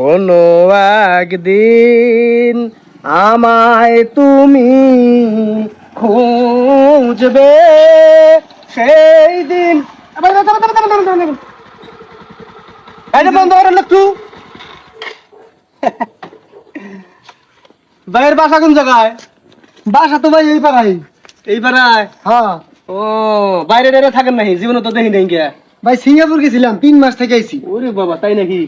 কোনো একদিন আমায় তুমি খুঁজবে। সেই দিন ভাইয়ের বাসা কোন জায়গায়? বাসা তো ভাই এই পাড়াই এই পাড়ায়? হ্যাঁ। ও বাইরে বাইরে থাকেন নাকি? জীবনে তো দেখি নাই গিয়া। ভাই সিঙ্গাপুর গেছিলাম তিন মাস থেকে আইছি। ওরে বাবা তাই নাকি?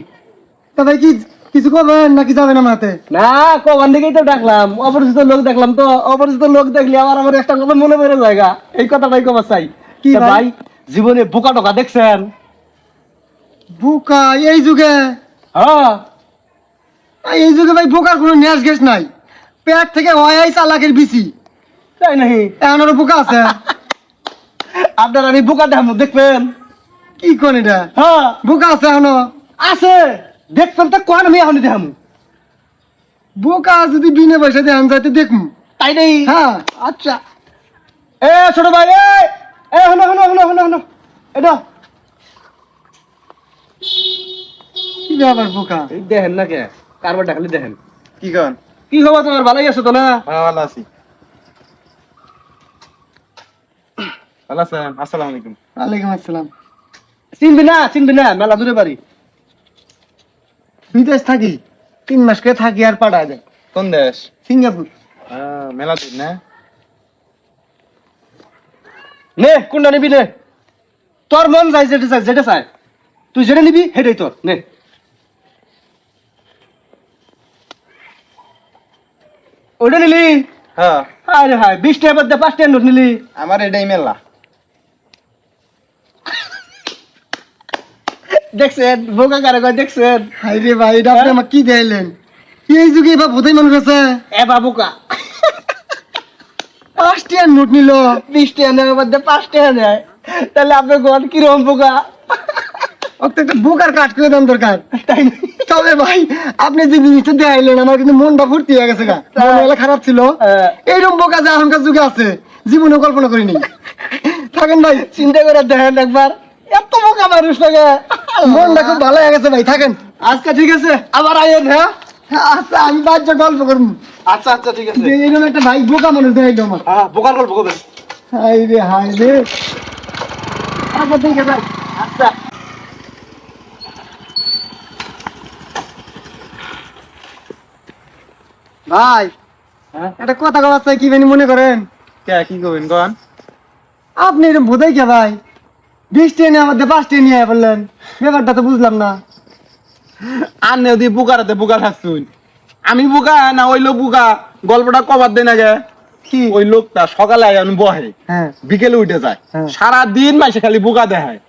তা ভাই কি কিছু করবেন নাকি যাবেন আমার হাতে না কখন থেকেই তো ডাকলাম। অপরিচিত লোক দেখলাম তো। অপরিচিত লোক দেখলে আমার আমার একটা কথা মনে পড়ে জায়গা এই কথাটাই কবার চাই। কি ভাই? ভাই জীবনে বোকা টোকা দেখছেন? বোকা এই যুগে? হ্যাঁ। এই যুগে ভাই বোকার কোনো ন্যাস নাই। পেট থেকে হয় চালাকের বিসি তাই নাকি? এখন আরও বোকা আছে। আপনার আমি বোকা দেখবেন? কি কোন এটা? হ্যাঁ। বোকা আছে এখনও? আছে। দেখবেন তো কোন আমি এখন দেখাম। বোকা যদি বিনে পয়সা দিয়ে আন যাইতে দেখুন তাই নেই হ্যাঁ আচ্ছা। এ ছোট ভাই এ এ হনো হনো হনো হনো হনো। এটা। কি ব্যাপার বোকা? এই দেখেন না কে? কারবার দেখালি দেখেন। কি কন? কি খবর তোমার? ভালোই আছো তো না? হ্যাঁ ভালো আছি। ভালো আছেন? আসসালামু আলাইকুম। ওয়ালাইকুম আসসালাম। চিনবি না? চিনবি না? মেলা দূরে বাড়ি। বিদেশ থাকি তিন মাস করে থাকি আর পাঠা যায় কোন দেশ? সিঙ্গাপুর। মেলা দিন না? নে কোনটা নিবি নে? তোর মন চাই যেটা চাই যেটা চাই তুই যেটা নিবি সেটাই তোর। নে। ওটা নিলি? হ্যাঁ। আরে হায় বিশ টাকা বাদ পাঁচ টাকা নোট নিলি। আমার এটাই মেলা। দেখছেন? বোকা কারে কয় দেখছেন? হাই রে ভাই এটা আপনি আমার কি দেখাইলেন? এই যুগে এবার বোধাই মানুষ আছে? এ বাবুকা পাঁচটি আর নোট নিল। বিশ টাকা মধ্যে পাঁচ টাকা তাহলে আপনার ঘর কীরকম বোকা ওকে একটা বোকার কাট করে দেন দরকার। তাই? তবে ভাই আপনি যে জিনিসটা দেখাইলেন আমার কিন্তু মনটা ফুর্তি হয়ে গেছে গা। মন খারাপ ছিল। এইরকম বোকা যে এখনকার যুগে আছে জীবনে কল্পনা করিনি। থাকেন ভাই। চিন্তা করে দেখেন একবার। এত বোকা মানুষ লাগে মনটা খুব ভালো হয়ে গেছে ভাই থাকেন। আজকে ঠিক আছে আবার আইয়েন হ্যাঁ? আচ্ছা আমি বাচ্চা গল্প করব। আচ্ছা আচ্ছা ঠিক আছে। এইরকম একটা ভাই বোকা মানুষ দেখাইলো আমার। হ্যাঁ বোকার গল্প করবেন হাই রে হাই রে। আচ্ছা ঠিক আছে আচ্ছা। ভাই হ্যাঁ? একটা কথা কথা কি মনে করেন? কে কি করবেন কন আপনি এরকম বোধাই কে ভাই? বিশ ট্রেনে আমাদের পাঁচ ট্রেন নিয়ে বললেন। ব্যাপারটা তো বুঝলাম না। আর নেও দিয়ে বুকারাতে বুকা খাচ্ছুন। আমি বুকা না ওই লোক বুকা? গল্পটা কবার দেন আগে। কি? ওই লোকটা সকালে আয় বহে। হ্যাঁ। বিকেলে উঠে যায়। হ্যাঁ। সারা দিন মাসে খালি বুকা দেখায়।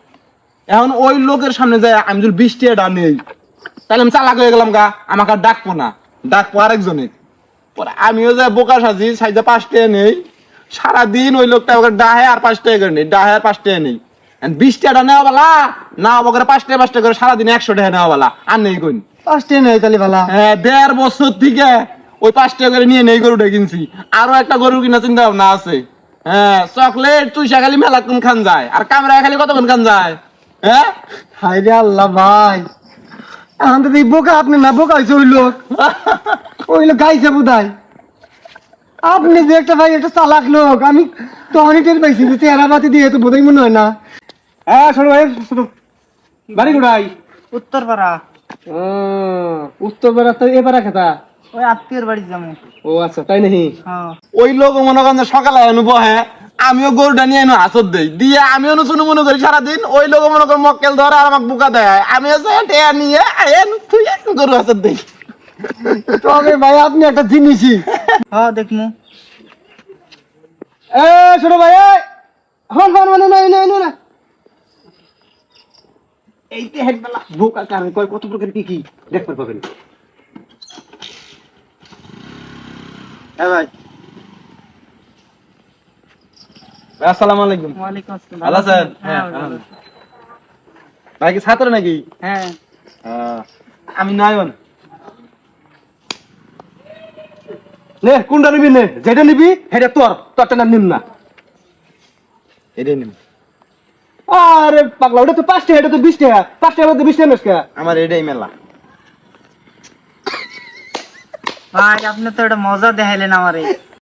এখন ওই লোকের সামনে যায় আমি যদি বৃষ্টি এটা নেই তাহলে আমি চালাক হয়ে গেলাম গা। আমাকে আর ডাকবো না। ডাকবো আরেকজনে। পরে আমিও যাই বোকা সাজি সাইজে পাঁচটা নেই। সারাদিন ওই লোকটা আমাকে ডাহে আর পাঁচটা করে নেই ডাহে আর পাঁচটা নেই। নেওয়া বলা? না পাঁচটা পাঁচটা করে সারাদিন একশো টাকা নেওয়া বলা। আর নেই কোন পাঁচ ট্রেন হয় তাহলে ভালো হ্যাঁ দেড় বছর থেকে ওই পাঁচ টাকা করে নিয়ে নেই গরুটা কিনছি। আরও একটা গরু কিনা চিন্তা ভাবনা আছে। হ্যাঁ চকলেট চুইসা খালি মেলা কোন খান যায়। আর কামরা খালি খান যায়? হ্যাঁ হাই রে আল্লাহ ভাই। এখন তো বোকা আপনি না বোকা হয়েছে ওই লোক। ওই লোক গাইছে বোধাই আপনি যে একটা ভাই একটা চালাক লোক আমি তখনই টের পাইছি যে চেহারা বাতি দিয়ে তো বোধহয় মনে হয় না। হ্যাঁ শোনো ভাই শোনো। বাড়ি কোথায়? উত্তরপাড়া। উত্তর বেড়া তো এবার খেতা? ওই আত্মীয়র বাড়ি যাব ও আচ্ছা তাই নাকি? হ্যাঁ। ওই লোক মনে করেন সকালে আমিও গরুটা নিয়ে এনে হাসত দেই। দিয়ে আমিও শুনে মনে করি সারাদিন ওই লোক মনে করেন মক্কেল ধরে আর আমাকে বুকা দেয়। আমিও টেয়া নিয়ে এন তুই একটু গরু হাসত দেই। তবে ভাই আপনি একটা জিনিসই। হ্যাঁ দেখমু। এ ছোট ভাই এ, হন হন হন না না না না। এই বেলা বোকা কয় কত প্রকার কি কি দেখতে পাবেন। হ্যাঁ ভাই। আসসালামু আলাইকুম। ওয়ালাইকুম আসসালাম। ভালো আছেন? হ্যাঁ ভাই কি ছাত্র নাকি? হ্যাঁ। আমি নয়ন। নে কোনটা নিবি নে? যেটা নিবি সেটা তোর। তোরটা না নিম না। এটাই নিন আরে পাগলা ওটা তো পাঁচ টাকা এটা তো বিশ টাকা। পাঁচ টাকা বিশ টাকা আমার এটাই মেলা। ভাই আপনি তো এটা মজা দেখাইলেন আমার। এই